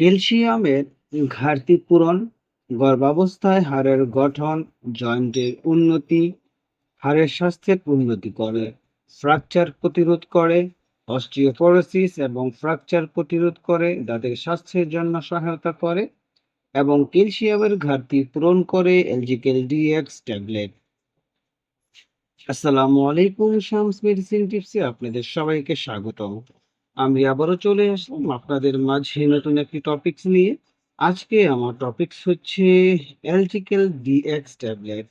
ক্যালসিয়ামের ঘাটতি পূরণ, গর্ভাবস্থায় হাড়ের গঠন, জয়েন্টের উন্নতি, হাড়ের স্বাস্থ্যের উন্নতি করে, ফ্র্যাকচার প্রতিরোধ করে, অস্টিওপোরোসিস এবং ফ্র্যাকচার প্রতিরোধ করে, দাঁতের স্বাস্থ্যের জন্য সহায়তা করে এবং ক্যালসিয়ামের ঘাটতি পূরণ করে এলজিকেল ডিএক্স ট্যাবলেট। আসসালামু আলাইকুম শামস মেডিসিন টিপসে আপনাদের সবাইকে স্বাগতম। আমি আবারও চলে আসলাম আপনাদের মাঝে নতুন একটি টপিকস নিয়ে। আজকে আমার টপিকস হচ্ছে এলজিক্যাল ডিএক্স ট্যাবলেট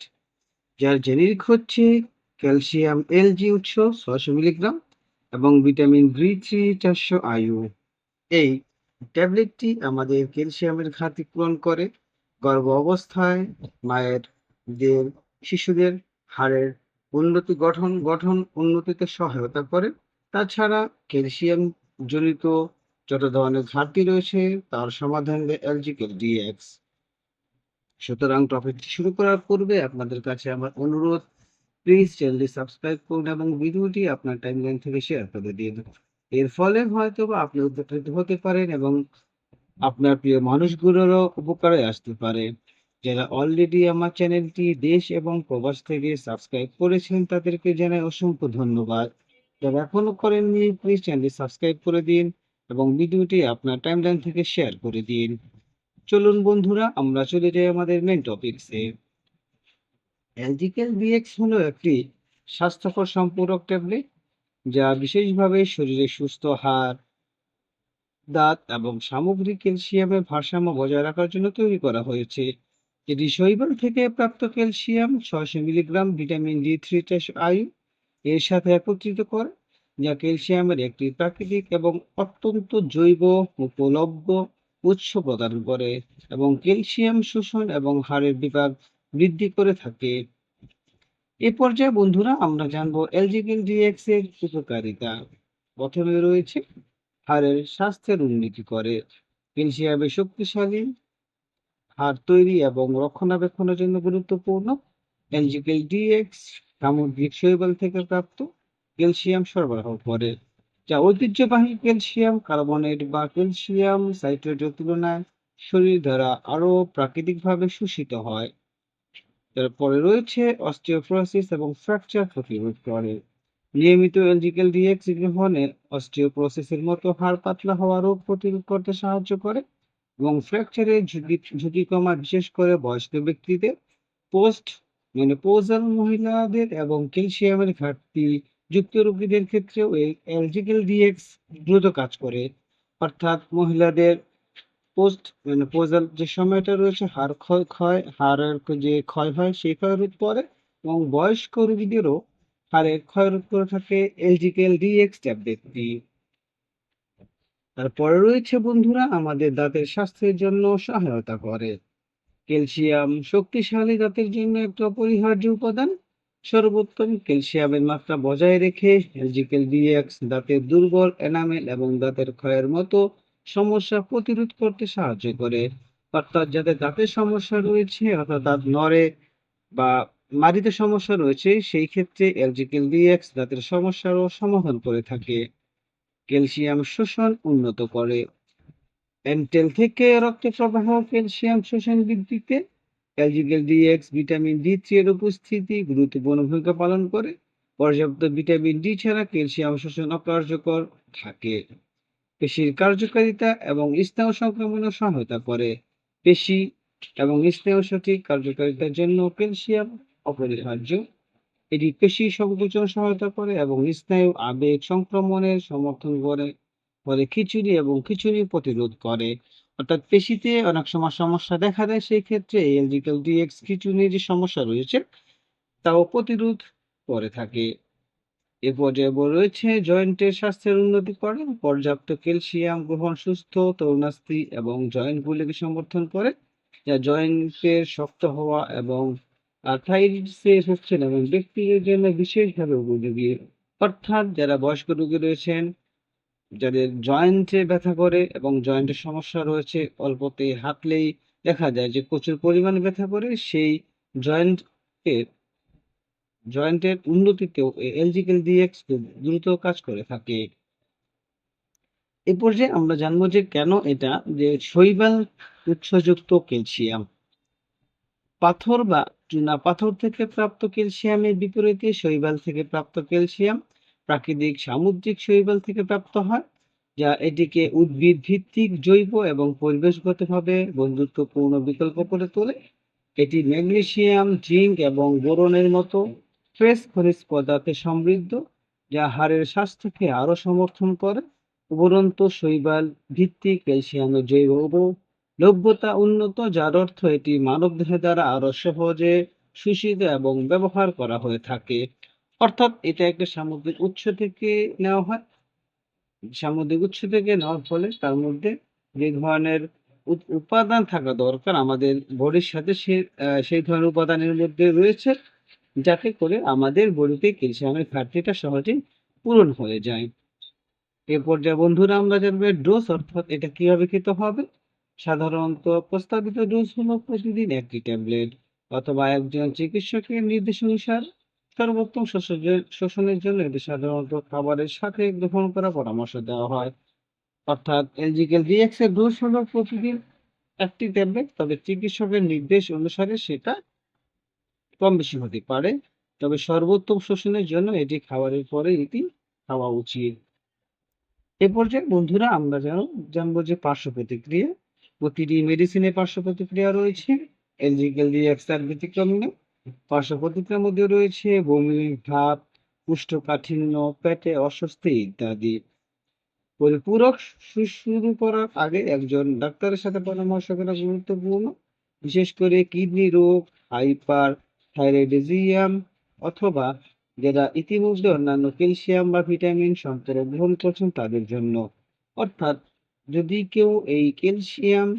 যার জেনেরিক হচ্ছে ক্যালসিয়াম এলজি উৎস ছশো মিলিগ্রাম এবং ভিটামিন বি থ্রি চারশো আয়ু। এই ট্যাবলেটটি আমাদের ক্যালসিয়ামের ঘাটতি পূরণ করে, গর্ভ অবস্থায় মায়ের দের শিশুদের হাড়ের উন্নতি গঠন গঠন উন্নতিতে সহায়তা করে। তাছাড়া ক্যালসিয়াম জনিত যত ধরনের ঘাটতি রয়েছে, তার সমাধান দেয় এলজিক্যাল ডিএক্স সুতরাং টপিকটি শুরু করার পূর্বে আপনাদের কাছে আমার অনুরোধ প্লিজ চ্যানেলটি সাবস্ক্রাইব করুন এবং ভিডিওটি আপনার টাইমলাইন থেকে শেয়ার করে দিন। এর ফলে হয়তো আপনি উপকৃত হতে পারেন এবং আপনার প্রিয় মানুষগুলোরও উপকারে আসতে পারে। যারা অলরেডি আমার চ্যানেলটি দেশ এবং প্রবাস থেকে সাবস্ক্রাইব করেছেন, তাদেরকে জানাই অসংখ্য ধন্যবাদ। যারা এখনও করেননি প্লিজ চ্যানেলটি সাবস্ক্রাইব করে দিন এবং ভিডিওটি আপনার টাইমলাইন থেকে শেয়ার করে দিন। চলুন বন্ধুরা, আমরা চলে যাই আমাদের মেন টপিকসে অ্যালজিক্যাল বিএক্স হলো একটি স্বাস্থ্যকর সম্পূরক ট্যাবলেট যা বিশেষভাবে শরীরে সুস্থ হাড়, দাঁত এবং সামগ্রিক ক্যালসিয়ামের ভারসাম্য বজায় রাখার জন্য তৈরি করা হয়েছে। এটি শৈবাল থেকে প্রাপ্ত ক্যালসিয়াম, ছয়শো মিলিগ্রাম ভিটামিন ডি থ্রি আয়ু এর সাথে একত্রিত করে যা ক্যালসিয়ামের একটি প্রাকৃতিক এবং অত্যন্ত জৈব উপলব্ধ উৎস প্রদান করে এবং ক্যালসিয়াম শোষণ এবং হাড়ের বিভাগ বৃদ্ধি করে থাকে। এ পর্যায়ে বন্ধুরা আমরা জানব এলজিকেল ডিএক্স এর উপকারিতা। প্রথমে রয়েছে হাড়ের স্বাস্থ্যের উন্নতি করে। ক্যালসিয়ামে শক্তিশালী হাড় তৈরি এবং রক্ষণাবেক্ষণের জন্য গুরুত্বপূর্ণ এলজিকেল ডিএক্স সামুদ্রিক শৈবাল থেকে প্রাপ্ত ক্যালসিয়াম সরবরাহ করে। যা ঐতিহ্যবাহী ক্যালসিয়াম, কার্বনেট বা ক্যালসিয়াম সাইট্রেটের তুলনায় শরীর দ্বারা আরও প্রাকৃতিকভাবে শোষিত হয়। তারপরে রয়েছে অস্টিওপোরোসিস এবং ফ্র্যাকচার প্রতিরোধ করে। নিয়মিত এলজিক্যাল ডিএক্স গ্রহণে অস্টিওপোরোসিসের মতো হাড় পাতলা হওয়া রোগ প্রতিরোধ করতে সাহায্য করে এবং ফ্র্যাকচারের ঝুঁকি ঝুঁকি কমায়, বিশেষ করে বয়স্ক ব্যক্তিদের। পোস্ট মেনোপোজাল মহিলাদের এবং ক্যালসিয়ামের ঘাটতি যুক্ত রোগীদের ক্ষেত্রেও এই এলজিক্যাল ডিএক্স দ্রুত কাজ করে। অর্থাৎ মহিলাদের পোস্ট মেনোপোজাল যে সময়টা রয়েছে, হাড় ক্ষয় ক্ষয়, হাড়ের যে ক্ষয় হয় সেই ক্ষয় রোধ করে এবং বয়স্ক রোগীদেরও হাড়ের ক্ষয় রোধ করে থাকে এলজিক্যাল ডিএক্স ট্যাবলেটটি। তারপরে রয়েছে বন্ধুরা, আমাদের দাঁতের স্বাস্থ্যের জন্য সহায়তা করে। ক্যালসিয়াম শক্তিশালী দাঁতের জন্য একটা অপরিহার্য উপাদান। সর্বোত্তম ক্যালসিয়ামের মাত্রা বজায় রেখে এলজিক্যাল ডিএক্স দাঁতের দুর্বল এনামেল এবং দাঁতের ক্ষয়ের মতো সমস্যা প্রতিরোধ করতে সাহায্য করে। অর্থাৎ যাদের দাঁতের সমস্যা রয়েছে, অর্থাৎ দাঁত নড়ে বা মাড়িতে সমস্যা রয়েছে, সেই ক্ষেত্রে এলজিক্যাল ডিএক্স দাঁতের সমস্যারও সমাধান করে থাকে। ক্যালসিয়াম শোষণ উন্নত করে। এন্টেল থেকে রক্তে প্রবাহ ক্যালসিয়াম, শোষণ বৃদ্ধিতে Algical DX vitamin D three এর উপস্থিতি গুরুত্বপূর্ণ ভূমিকা পালন করে। পর্যাপ্ত ভিটামিন ডি ছাড়া ক্যালসিয়াম শোষণ অকার্যকর থাকে। পেশির কার্যকারিতা এবং স্নায়ু সংক্রমণে সহায়তা করে। পেশি এবং স্নায়ু সঠিক কার্যকারিতার জন্য ক্যালসিয়াম অপরিহার্য। এটি পেশি সংকোচন সহায়তা করে এবং স্নায়ু আবেগ সংক্রমণের সমর্থন করে। ফলে খিচুড়ি এবং খিচুড়ি প্রতিরোধ করে। অর্থাৎ পেশিতে অনেক সময় সমস্যা দেখা দেয়, সেই ক্ষেত্রে এলজিক্যাল ডিএক্স খিচুড়ির যে সমস্যা রয়েছে, তাও প্রতিরোধ করে থাকে। এ পর্যায়ে রয়েছে জয়েন্টের স্বাস্থ্যের উন্নতি করে, পর্যাপ্ত ক্যালসিয়াম গ্রহণ সুস্থ, তরুণাস্থি এবং জয়েন্টগুলিকে সমর্থন করে। যা জয়েন্টের শক্ত হওয়া এবং হচ্ছেন এবং ব্যক্তিদের জন্য বিশেষভাবে উপযোগী। অর্থাৎ যারা বয়স্ক রোগী রয়েছেন যাদের জয়েন্টে ব্যথা করে এবং জয়েন্টের সমস্যা রয়েছে, অল্পতে হাঁটলেই দেখা যায় যে প্রচুর পরিমাণে ব্যথা করে, সেই জয়েন্টের জয়েন্টের উন্নতিতেও এলজিক্যাল ডিএক্স খুব দ্রুত কাজ করে থাকে। এ পর্যায়ে আমরা জানব যে কেন এটা, যে শৈবাল উৎসযুক্ত ক্যালসিয়াম। পাথর বা চুনা পাথর থেকে প্রাপ্ত ক্যালসিয়ামের বিপরীতে শৈবাল থেকে প্রাপ্ত ক্যালসিয়াম প্রাকৃতিক সামুদ্রিক শৈবাল থেকে প্রাপ্ত হয়, যা এটিকে উদ্ভিদ ভিত্তিক জৈব এবং পরিবেশগতভাবে বন্ধুত্বপূর্ণ বিকল্প করে তোলে। এটি ম্যাগনেসিয়াম, জিঙ্ক এবং বোরনের মতো ট্রেস খনিজ পদার্থে সমৃদ্ধ, যা হাড়ের স্বাস্থ্যকে আরও সমর্থন করে। উপরন্ত শৈবাল ভিত্তিক ক্যালসিয়ামের জৈব লভ্যতা উন্নত, যার অর্থ এটি মানবদেহের দ্বারা আরও সহজে শোষিত এবং ব্যবহার করা হয়ে থাকে। অর্থাৎ এটা একটা সামুদ্রিক উৎস থেকে নেওয়া হয়। সামুদ্রিক উৎস থেকে নেওয়ার ফলে তার মধ্যে যে ধরনের উপাদান থাকা দরকার, আমাদের বডির সাথে সে সেই ধরনের উপাদানের মধ্যে রয়েছে, যাতে করে আমাদের বডিতে ক্যালসিয়ামের ঘাটতিটা সহজেই পূরণ হয়ে যায়। এ পর্যায়ে বন্ধুরা আমরা জানব ডোজ অর্থাৎ এটা কীভাবে খেতে হবে, সাধারণত প্রস্তাবিত ডোজ হলো প্রতিদিন একটি ট্যাবলেট অথবা একজন চিকিৎসকের নির্দেশ অনুসার সর্বোত্তম শোষণের জন্য এটি সাধারণত খাবারের সাথে গ্রহণ করার পরামর্শ দেওয়া হয়। অর্থাৎ এলজিক্যাল ডিএক্স এর ডোজ হলো প্রতিদিন একটি ট্যাবলেট, তবে চিকিৎসকের নির্দেশ অনুসারে সেটা কম বেশি হতে পারে। তবে সর্বোত্তম শোষণের জন্য এটি খাবারের পরে এটি খাওয়া উচিত। এ পর্যায়ে বন্ধুরা, আমরা যেন জানব যে পার্শ্ব প্রতিক্রিয়া, প্রতিটি মেডিসিনের পার্শ্ব প্রতিক্রিয়া রয়েছে। এলজিক্যাল ডিএক্স তার ব্যতিক্রম পার্শ্ব প্রতিক্রিয়ার মধ্যে রয়েছে বমি ভাব কুষ্ঠকাঠিন্য পেটে অস্বস্তি ইত্যাদি। পরিপূরক শুরু করার আগে একজন ডাক্তারের সাথে পরামর্শ করা গুরুত্বপূর্ণ। বিশেষ করে কিডনি রোগ, হাইপার থাইরয়েডিজিয়াম অথবা যারা ইতিমধ্যে অন্যান্য ক্যালসিয়াম বা ভিটামিন সন্তরণ গ্রহণ করছেন তাদের জন্য। অর্থাৎ যদি কেউ এই ক্যালসিয়াম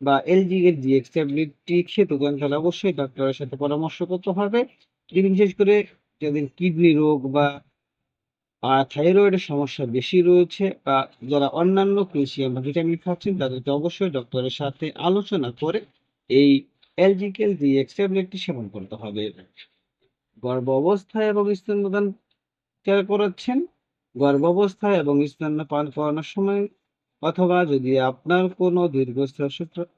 বা এলজি এর জিএক্স ট্যাবলেটটি খেতে তাহলে অবশ্যই ডাক্তারের সাথে পরামর্শ করতে হবে। বিশেষ করে যাদের কিডনি রোগ বা থাইরয়েডের সমস্যা বেশি রয়েছে বা যারা অন্যান্য ক্যালসিয়াম বা ভিটামিন খাচ্ছেন, তাদেরকে অবশ্যই ডক্টরের সাথে আলোচনা করে এই এলজিক্যাল ডিএক্স ট্যাবলেটটি সেবন করতে হবে। গর্ভ অবস্থায় এবং স্তন্যদান করাচ্ছেন গর্ভ অবস্থায় এবং স্তন্য পান করানোর সময় অথবা যদি আপনার কোনো দীর্ঘস্থায়ী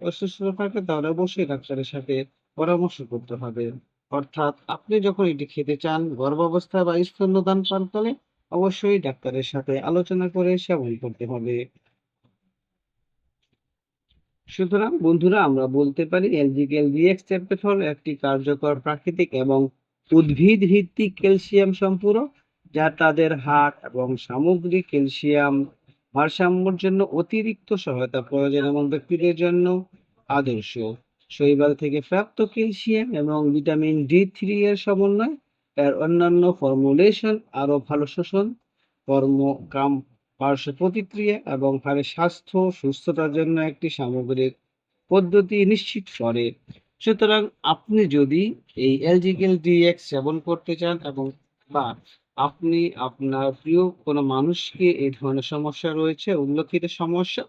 অসুস্থতা থাকে, তাহলে অবশ্যই ডাক্তারের সাথে পরামর্শ করতে হবে। অর্থাৎ আপনি যখন এটি খেতে চান গর্ভ অবস্থায় বা স্তন্যদান পানকালে অবশ্যই ডাক্তারের সাথে আলোচনা করে সেবন করতে হবে। সুতরাং বন্ধুরা, আমরা বলতে পারি হল একটি কার্যকর প্রাকৃতিক এবং উদ্ভিদ ভিত্তিক ক্যালসিয়াম সম্পূরক, যা তাদের হাড় এবং সামগ্রিক ক্যালসিয়াম ভারসাম্যের জন্য অতিরিক্ত সহায়তা প্রয়োজন এবং ব্যক্তিদের জন্য আদর্শ। শৈবাল থেকে প্রাপ্ত ক্যালসিয়াম এবং ভিটামিন ডি থ্রি এর সমন্বয়, এর অন্যান্য ফর্মুলেশন আরও ভালো শোষণ কর্ম কাম পার্শ্ব প্রতিক্রিয়া এবং হাড়ের স্বাস্থ্য, সুস্থতার জন্য একটি সামগ্রিক পদ্ধতি নিশ্চিত করে। সুতরাং আপনি যদি এই এলজিক্যাল ডিএক্স সেবন করতে চান এবং বা আপনি আপনার প্রিয় কোনো মানুষকে এই ধরনের সমস্যা রয়েছে, উল্লেখিত সমস্যা,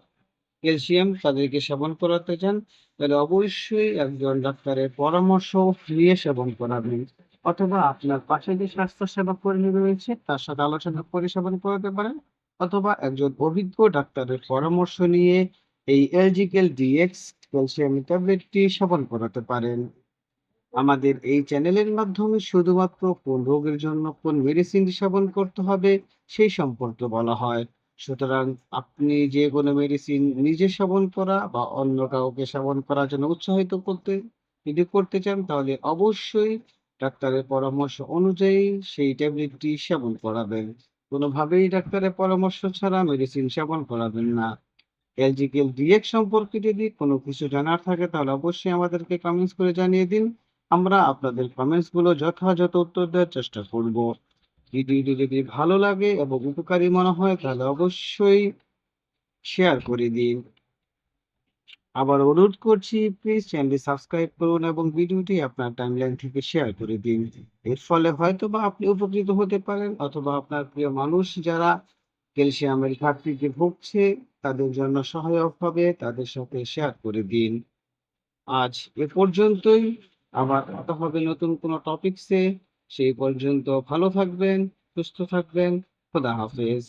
ক্যালসিয়াম তাদেরকে সেবন করাতে চান, তাহলে অবশ্যই একজন ডাক্তারের পরামর্শ নিয়ে সেবন করাবেন। অথবা আপনার পাশে যে স্বাস্থ্য সেবা কর্মী রয়েছে, তার সাথে আলোচনা করে সেবন করাতে পারেন। অথবা একজন অভিজ্ঞ ডাক্তারের পরামর্শ নিয়ে এই এলজিক্যাল ডিএক্স ক্যালসিয়াম ট্যাবলেটটি সেবন করাতে পারেন। আমাদের এই চ্যানেলের মাধ্যমে শুধুমাত্র কোন রোগের জন্য কোন মেডিসিন সেবন করতে হবে, সেই সম্পর্কে বলা হয়। সুতরাং আপনি যে কোনো মেডিসিন নিজে সেবন করা বা অন্য কাউকে সেবন করার জন্য উৎসাহিত করতে, যদি করতে চান, তাহলে অবশ্যই ডাক্তারের পরামর্শ অনুযায়ী সেই ট্যাবলেটটি সেবন করাবেন। কোনোভাবেই ডাক্তারের পরামর্শ ছাড়া মেডিসিন সেবন করাবেন না। এলজিক্যাল ডিএক্স সম্পর্কে যদি কোনো কিছু জানার থাকে, তাহলে অবশ্যই আমাদেরকে কমেন্টস করে জানিয়ে দিন। আমরা আপনাদের কমেন্টসগুলো যথাযথ উত্তর দেওয়ার চেষ্টা করব। ভিডিওটি যদি ভালো লাগে এবং উপকারী মনে হয়, তাহলে অবশ্যই শেয়ার করে দিন। আবার অনুরোধ করছি প্লিজ চ্যানেলটি সাবস্ক্রাইব করুন এবং ভিডিওটি আপনার টাইমলাইন থেকে শেয়ার করে দিন। এর ফলে হয়তো বা আপনি উপকৃত হতে পারেন অথবা আপনার প্রিয় মানুষ যারা ক্যালসিয়ামের ঘাটতিতে ভুগছে, তাদের জন্য সহায়ক হবে, তাদের সাথে শেয়ার করে দিন। আজ এ পর্যন্তই। আবার কথা হবে নতুন কোনো টপিকসে সেই পর্যন্ত ভালো থাকবেন সুস্থ থাকবেন খোদা হাফেজ।